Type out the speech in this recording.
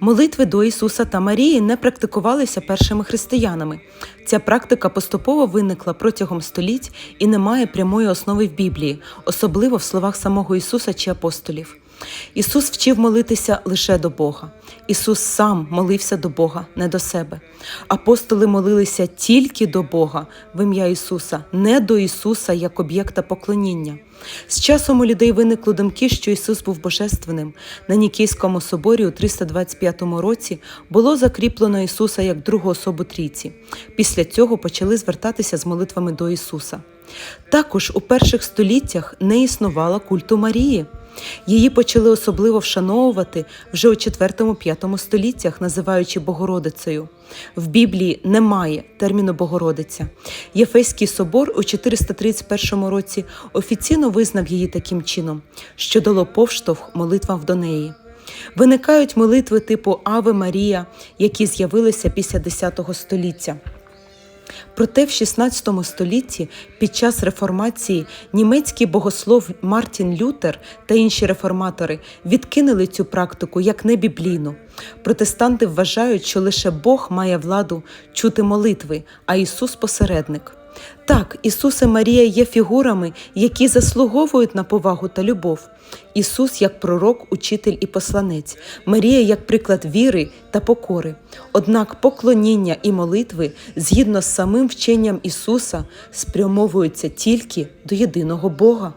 Молитви до Ісуса та Марії не практикувалися першими християнами. Ця практика поступово виникла протягом століть і не має прямої основи в Біблії, особливо в словах самого Ісуса чи апостолів. Ісус вчив молитися лише до Бога. Ісус сам молився до Бога, не до себе. Апостоли молилися тільки до Бога в ім'я Ісуса, не до Ісуса як об'єкта поклоніння. З часом у людей виникли думки, що Ісус був божественним. На Нікейському соборі у 325 році було закріплено Ісуса як другу особу трійці. Після цього почали звертатися з молитвами до Ісуса. Також у перших століттях не існувало культу Марії. Її почали особливо вшановувати вже у 4-5 століттях, називаючи Богородицею. В Біблії немає терміну Богородиця. Єфейський собор у 431 році офіційно визнав її таким чином, що дало повштовх молитвам до неї. Виникають молитви типу Аве Марія, які з'явилися після X століття. Проте в XVI столітті під час реформації німецький богослов Мартін Лютер та інші реформатори відкинули цю практику як небіблійну. Протестанти вважають, що лише Бог має владу чути молитви, а Ісус посередник. Так, Ісус і Марія є фігурами, які заслуговують на повагу та любов. Ісус як пророк, учитель і посланець, Марія як приклад віри та покори. Однак поклоніння і молитви, згідно з самим вченням Ісуса, спрямовуються тільки до єдиного Бога.